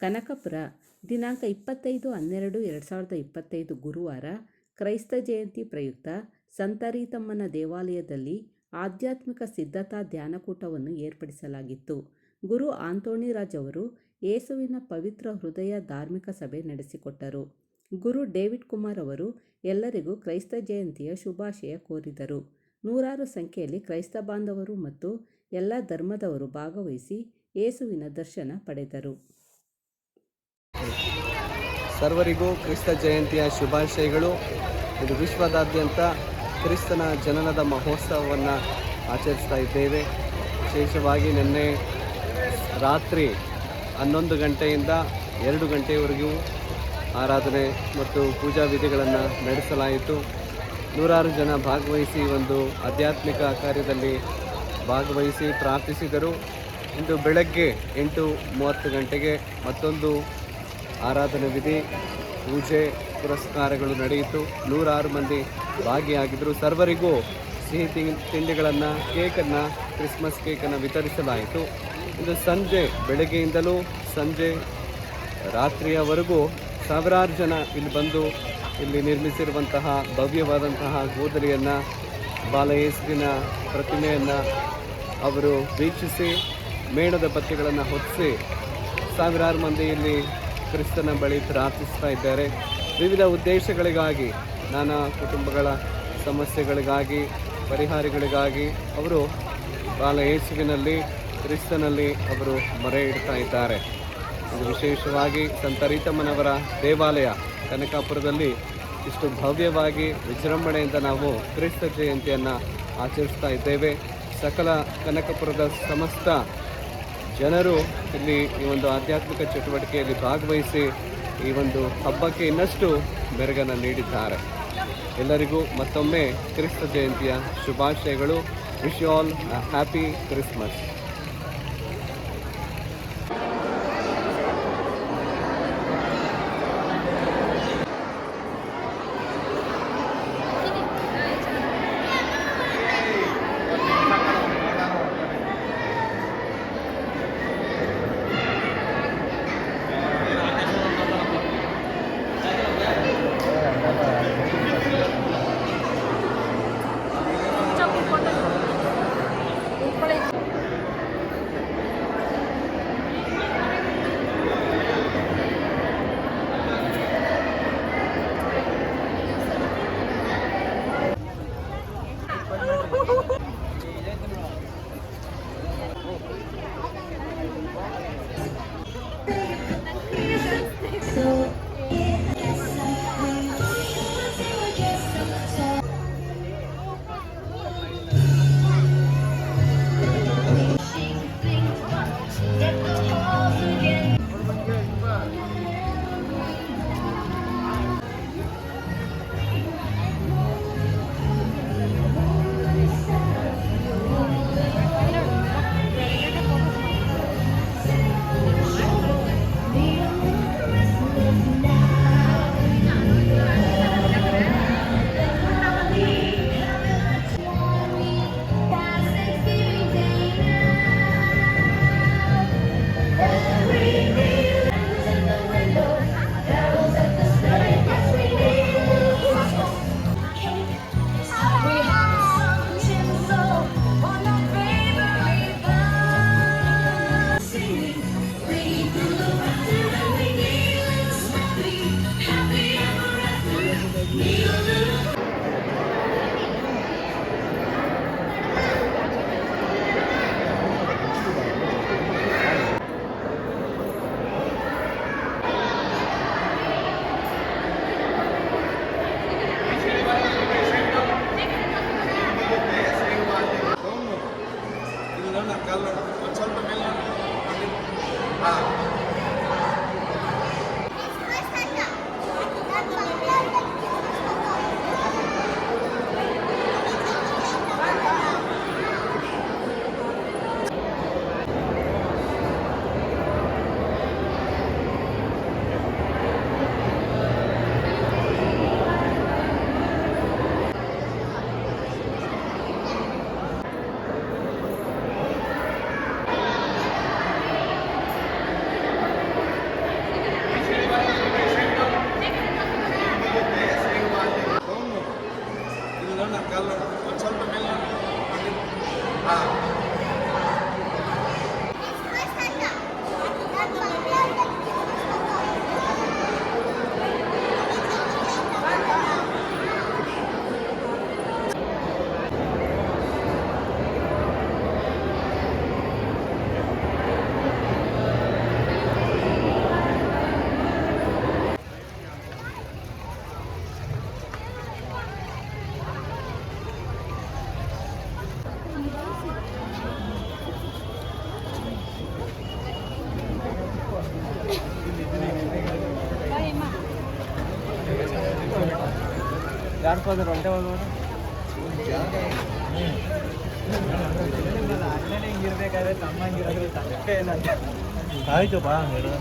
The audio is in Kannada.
ಕನಕಪುರ, ದಿನಾಂಕ ಇಪ್ಪತ್ತೈದು ಹನ್ನೆರಡು ಎರಡು ಸಾವಿರದ ಇಪ್ಪತ್ತೈದು ಗುರುವಾರ ಕ್ರೈಸ್ತ ಜಯಂತಿ ಪ್ರಯುಕ್ತ ಸಂತರೀತಮ್ಮನ ದೇವಾಲಯದಲ್ಲಿ ಆಧ್ಯಾತ್ಮಿಕ ಸಿದ್ಧತಾ ಧ್ಯಾನಕೂಟವನ್ನು ಏರ್ಪಡಿಸಲಾಗಿತ್ತು. ಗುರು ಆಂತೋಣಿರಾಜ್ ಅವರು ಯೇಸುವಿನ ಪವಿತ್ರ ಹೃದಯ ಧಾರ್ಮಿಕ ಸಭೆ ನಡೆಸಿಕೊಟ್ಟರು. ಗುರು ಡೇವಿಡ್ ಕುಮಾರ್ ಅವರು ಎಲ್ಲರಿಗೂ ಕ್ರೈಸ್ತ ಜಯಂತಿಯ ಶುಭಾಶಯ ಕೋರಿದರು. ನೂರಾರು ಸಂಖ್ಯೆಯಲ್ಲಿ ಕ್ರೈಸ್ತ ಬಾಂಧವರು ಮತ್ತು ಎಲ್ಲ ಧರ್ಮದವರು ಭಾಗವಹಿಸಿ ಯೇಸುವಿನ ದರ್ಶನ ಪಡೆದರು. ಸರ್ವರಿಗೂ ಕ್ರಿಸ್ತ ಜಯಂತಿಯ ಶುಭಾಶಯಗಳು. ಇದು ವಿಶ್ವದಾದ್ಯಂತ ಕ್ರಿಸ್ತನ ಜನನದ ಮಹೋತ್ಸವವನ್ನು ಆಚರಿಸ್ತಾ ಇದ್ದೇವೆ. ವಿಶೇಷವಾಗಿ ನಿನ್ನೆ ರಾತ್ರಿ ಹನ್ನೊಂದು ಗಂಟೆಯಿಂದ ಎರಡು ಗಂಟೆಯವರೆಗೂ ಆರಾಧನೆ ಮತ್ತು ಪೂಜಾ ವಿಧಿಗಳನ್ನು ನಡೆಸಲಾಯಿತು. ನೂರಾರು ಜನ ಭಾಗವಹಿಸಿ ಒಂದು ಆಧ್ಯಾತ್ಮಿಕ ಕಾರ್ಯದಲ್ಲಿ ಭಾಗವಹಿಸಿ ಪ್ರಾರ್ಥಿಸಿದರು. ಇಂದು ಬೆಳಗ್ಗೆ ಎಂಟು ಮೂವತ್ತು ಗಂಟೆಗೆ ಮತ್ತೊಂದು ಆರಾಧನೆ ವಿಧಿ, ಪೂಜೆ, ಪುರಸ್ಕಾರಗಳು ನಡೆಯಿತು. ನೂರಾರು ಮಂದಿ ಭಾಗಿಯಾಗಿದ್ದರು. ಸರ್ವರಿಗೂ ಸಿಹಿ ತಿಂಡಿ ತಿಂಡಿಗಳನ್ನು, ಕೇಕನ್ನು, ಕ್ರಿಸ್ಮಸ್ ಕೇಕನ್ನು ವಿತರಿಸಲಾಯಿತು. ಇದು ಸಂಜೆ ಬೆಳಗ್ಗೆಯಿಂದಲೂ ಸಂಜೆ ರಾತ್ರಿಯವರೆಗೂ ಸಾವಿರಾರು ಜನ ಇಲ್ಲಿ ಬಂದು ಇಲ್ಲಿ ನಿರ್ಮಿಸಿರುವಂತಹ ಭವ್ಯವಾದಂತಹ ಗೋದಲಿಯನ್ನು ಬಾಲಯೇಸುವಿನ ಪ್ರತಿಮೆಯನ್ನು ಅವರು ವೀಕ್ಷಿಸಿ, ಮೇಣದ ಬತ್ತಿಗಳನ್ನು ಹೊತ್ತಿಸಿ ಸಾವಿರಾರು ಮಂದಿ ಇಲ್ಲಿ ಕ್ರಿಸ್ತನ ಬಳಿ ಪ್ರಾರ್ಥಿಸ್ತಾ ಇದ್ದಾರೆ. ವಿವಿಧ ಉದ್ದೇಶಗಳಿಗಾಗಿ, ನಾನಾ ಕುಟುಂಬಗಳ ಸಮಸ್ಯೆಗಳಿಗಾಗಿ, ಪರಿಹಾರಗಳಿಗಾಗಿ ಅವರು ಬಾಲ ಯೇಸುವಿನಲ್ಲಿ, ಕ್ರಿಸ್ತನಲ್ಲಿ ಅವರು ಮೊರೆ ಇಡ್ತಾ ಇದ್ದಾರೆ. ವಿಶೇಷವಾಗಿ ವಿಶೇಷವಾಗಿ ಸಂತರೀತಮ್ಮನವರ ದೇವಾಲಯ ಕನಕಾಪುರದಲ್ಲಿ ಇಷ್ಟು ಭವ್ಯವಾಗಿ ವಿಜೃಂಭಣೆಯಿಂದ ನಾವು ಕ್ರಿಸ್ತ ಜಯಂತಿಯನ್ನು ಆಚರಿಸ್ತಾ ಇದ್ದೇವೆ. ಸಕಲ ಕನಕಪುರದ ಸಮಸ್ತ ಜನರು ಇಲ್ಲಿ ಈ ಒಂದು ಆಧ್ಯಾತ್ಮಿಕ ಚಟುವಟಿಕೆಯಲ್ಲಿ ಭಾಗವಹಿಸಿ ಈ ಒಂದು ಹಬ್ಬಕ್ಕೆ ಇನ್ನಷ್ಟು ಬೆರಗನ್ನು ನೀಡಿದ್ದಾರೆ. ಎಲ್ಲರಿಗೂ ಮತ್ತೊಮ್ಮೆ ಕ್ರಿಸ್ತ ಜಯಂತಿಯ ಶುಭಾಶಯಗಳು. ವಿಶ್ ಆಲ್ ಹ್ಯಾಪಿ ಕ್ರಿಸ್ಮಸ್ قال ಯಾರು ಹೋದ್ರು ಒಂದೇ ಹೋಗೋರು ಅಣ್ಣನೇ ಹಿಂಗಿರ್ಬೇಕಾದ್ರೆ ತಮ್ಮಂಗಿರೋದ್ರೆ ತಪ್ಪೇ ಇಲ್ಲ ಆಯ್ತು ಬಾ ಹೇಳು.